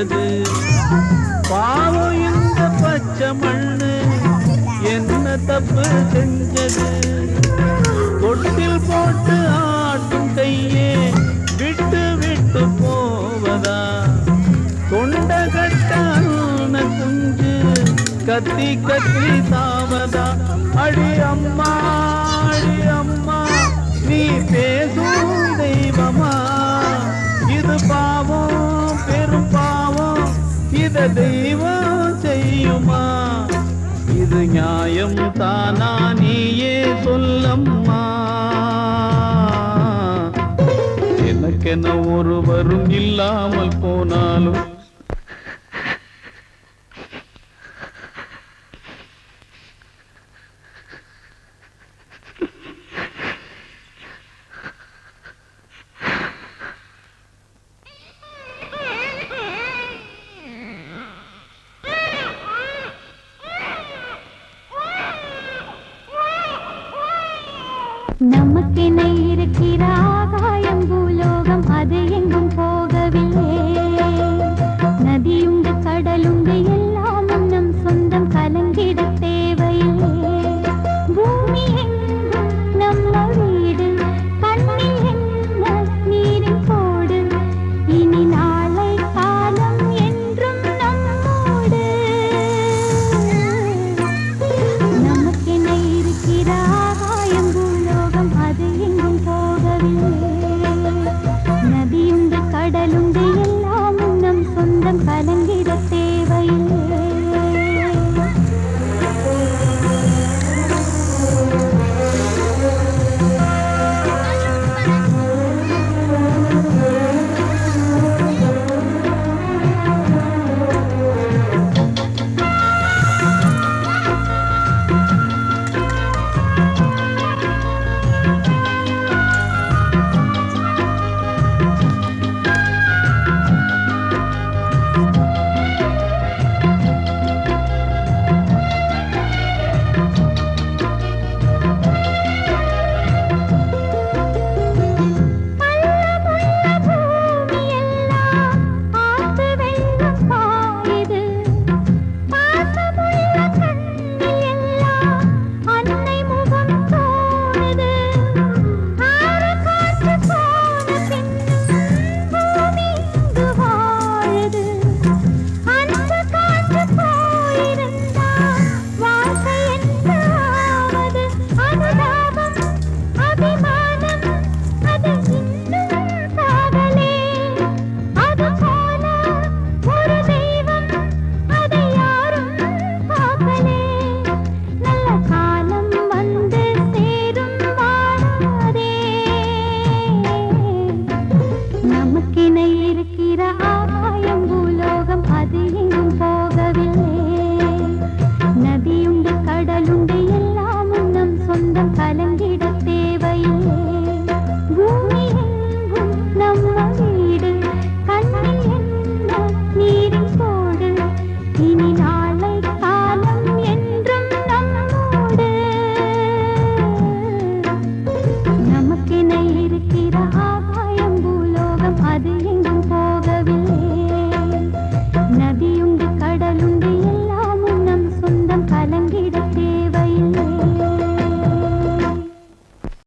வச்சது பாவம் இந்த பச்சை மண்ணு என்ன தப்பு செஞ்சது? தொட்டில் போட்டு ஆட்டும் கையே விட்டு விட்டு போவதா? தொண்ட கட்டான குஞ்சு கத்தி கத்தி தாவதா? அடி அம்மா அடி அம்மா நீ பேசும் தெய்வமா? இது பாவம் இத தெய்வம் செய்யுமா? இது நியாயம் தானா நீயே சொல்லம்மா. எனக்கென ஒருவரும் இல்லாமல் போனாலும் நமக்கென இருக்கிற ஆகாயம் நோக்கினை இருக்கிற ஆகாயம் பூலோகம் அது எங்கும் போகவில்லை. நதியுண்டு கடலுண்டு எல்லாமும் நம் சொந்தம் கலை